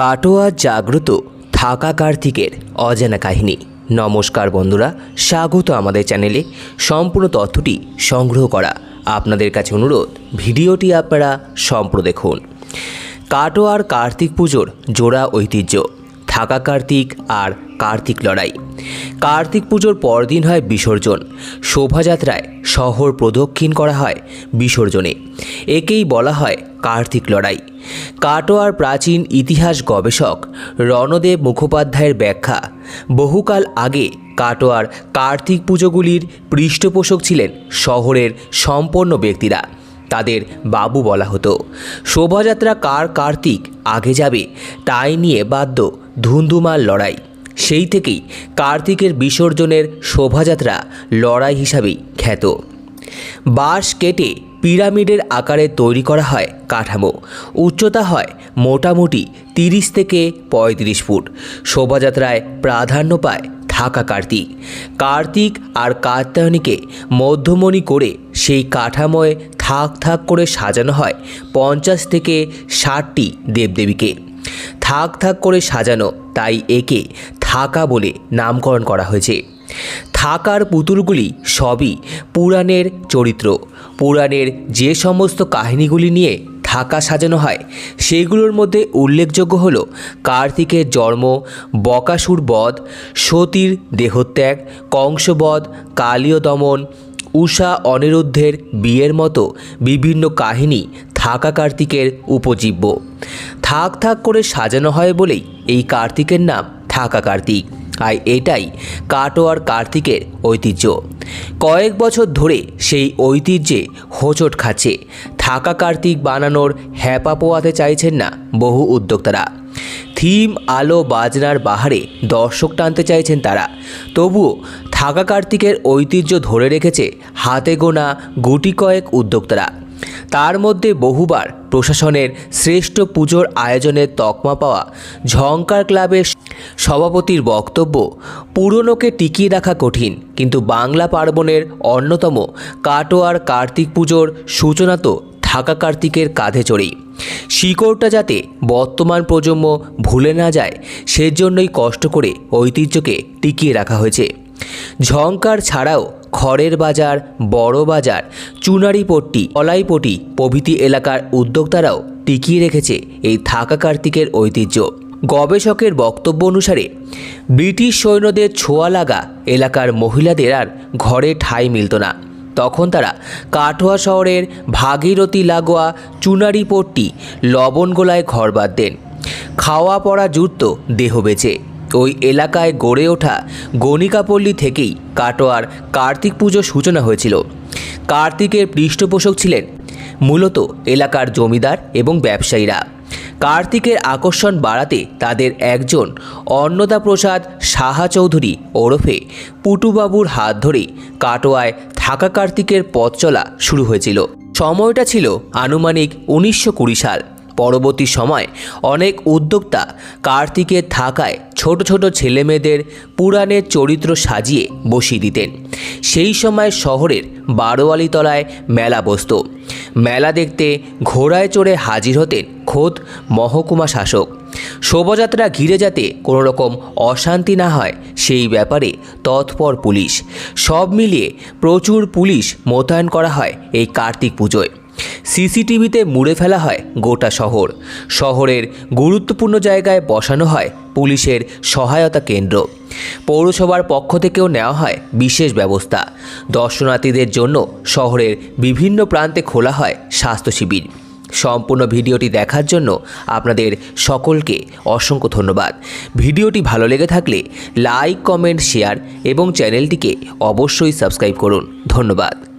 কাটোয়া জাগ্রত থাকা কার্তিকের অজানা কাহিনী। নমস্কার বন্ধুরা, স্বাগত আমাদের চ্যানেলে। সম্পূর্ণ তথ্যটি সংগ্রহ করা আপনাদের কাছে অনুরোধ, ভিডিওটি আপনারা সম্প্র দেখুন। কাটোয়ার কার্তিক পুজোর জোড়া ঐতিহ্য থাকা কার্তিক আর কার্তিক লড়াই। কার্তিক পুজোর পরদিন হয় বিসর্জন। শোভাযাত্রায় শহর প্রদক্ষিণ করা হয় বিসর্জনে। একেই বলা হয় কার্তিক লড়াই। কাটোয়ার প্রাচীন ইতিহাস গবেষক রণদেব মুখোপাধ্যায়ের ব্যাখ্যা, বহুকাল আগে কাটোয়ার কার্তিক পুজোগুলির পৃষ্ঠপোষক ছিলেন শহরের সম্পন্ন ব্যক্তিরা। তাদের বাবু বলা হতো। শোভাযাত্রা কার কার্তিক আগে যাবে তাই নিয়ে বাদ্য ধুন্ধুমার লড়াই। সেই থেকেই কার্তিকের বিসর্জনের শোভাযাত্রা লড়াই হিসাবেই খ্যাত। বাঁশ কেটে পিরামিডের আকারে তৈরি করা হয় কাঠামো। উচ্চতা হয় মোটামুটি তিরিশ থেকে পঁয়ত্রিশ ফুট। শোভাযাত্রায় প্রাধান্য পায় থাকা কার্তিক। কার্তিক আর কাত্যায়নীকে মধ্যমণি করে সেই কাঠামোয় থাক থাক করে সাজানো হয় পঞ্চাশ থেকে ষাটটি দেবদেবীকে। থাক থাক করে সাজানো, তাই একে থাকা বলে নামকরণ করা হয়েছে। থাকার পুতুলগুলি সবই পুরাণের চরিত্র। পুরাণের যে সমস্ত কাহিনীগুলি নিয়ে থাকা সাজানো হয়, সেগুলোর মধ্যে উল্লেখযোগ্য হল কার্তিকের জন্ম, বকাসুর বধ, সতীর দেহত্যাগ, কংসবধ, কালীয় দমন উষা অনিরুদ্ধের বিয়ের মতো বিভিন্ন কাহিনী থাকা কার্তিকের উপজীব্য। থাক থাক করে সাজানো হয় বলেই এই কার্তিকের নাম থাকা কার্তিক। আর এটাই কাটোয়ার কার্তিকের ঐতিহ্য। কয়েক বছর ধরে সেই ঐতিহ্যে হোঁচট খাচ্ছে। থাকা কার্তিক বানানোর হ্যাপা পোয়াতে চাইছেন না বহু উদ্যোক্তারা। থিম আলো বাজনার বাহারে দর্শক টানতে চাইছেন তারা। তবুও থাকা কার্তিকের ঐতিহ্য ধরে রেখেছে হাতে গোনা গুটি কয়েক উদ্যোক্তারা। তার মধ্যে বহুবার প্রশাসনের শ্রেষ্ঠ পুজোর আয়োজনের তকমা পাওয়া ঝঙ্কার ক্লাবের সভাপতির বক্তব্য, পুরনোকে টিকিয়ে রাখা কঠিন, কিন্তু বাংলা পার্বণের অন্যতম কাটোয়ার কার্তিক পুজোর সূচনা তো থাকা কার্তিকের কাঁধে চড়েই। শিকড়টা যাতে বর্তমান প্রজন্ম ভুলে না যায়, সেজন্যই কষ্ট করে ঐতিহ্যকে টিকিয়ে রাখা হয়েছে। ঝঙ্কার ছাড়াও খড়ের বাজার, বড় বাজার, চুনারিপট্টি কলাইপটি প্রভৃতি এলাকার উদ্যোক্তারাও টিকিয়ে রেখেছে এই থাকা কার্তিকের ঐতিহ্য। গবেষকের বক্তব্য অনুসারে, ব্রিটিশ সৈন্যদের ছোঁয়া লাগা এলাকার মহিলাদের আর ঘরে ঠাঁই মিলত না। তখন তারা কাটোয়া শহরের ভাগীরথী লাগোয়া চুনারিপট্টি লবণগোলায় ঘর বাঁধতেন। খাওয়া পড়া জুটত দেহ বেচে। ওই এলাকায় গড়ে ওঠা গণিকাপল্লী থেকেই কাটোয়ার কার্তিক পুজোর সূচনা হয়েছিল। কার্তিকের পৃষ্ঠপোষক ছিলেন মূলত এলাকার জমিদার এবং ব্যবসায়ীরা। কার্তিকের আকর্ষণ বাড়াতে তাদের একজন অন্নদা প্রসাদ সাহা চৌধুরী ওরফে পুটুবাবুর হাত ধরে কাটোয়ায় থাকা কার্তিকের পথ চলা শুরু হয়েছিল। সময়টা ছিল আনুমানিক উনিশশো কুড়ি সাল। পরবর্তী সময় অনেক উদ্যোক্তা কার্তিকের থাকায় ছোট ছোট ছেলেমেয়েদের পুরাণের চরিত্র সাজিয়ে বসিয়ে দিতেন। সেই সময় শহরের বারোয়ালি তলায় মেলা বসত। মেলা দেখতে ঘোড়ায় চড়ে হাজির হতেন খোদ মহকুমা শাসক। শোভাযাত্রা ঘিরে যাতে কোনো রকম অশান্তি না হয়, সেই ব্যাপারে তৎপর পুলিশ। সব মিলিয়ে প্রচুর পুলিশ মোতায়েন করা হয় এই কার্তিক পুজোয়। সিসিটিভিতে মুড়ে ফেলা হয় গোটা শহর। শহরের গুরুত্বপূর্ণ জায়গায় বসানো হয় পুলিশের সহায়তা কেন্দ্র। পৌরসভার পক্ষ থেকেও নেওয়া হয় বিশেষ ব্যবস্থা। দর্শনার্থীদের জন্য শহরের বিভিন্ন প্রান্তে খোলা হয় স্বাস্থ্য শিবির। সম্পূর্ণ ভিডিওটি দেখার জন্য আপনাদের সকলকে অসংখ্য ধন্যবাদ। ভিডিওটি ভালো লেগে থাকলে লাইক, কমেন্ট, শেয়ার এবং চ্যানেলটিকে অবশ্যই সাবস্ক্রাইব করুন। ধন্যবাদ।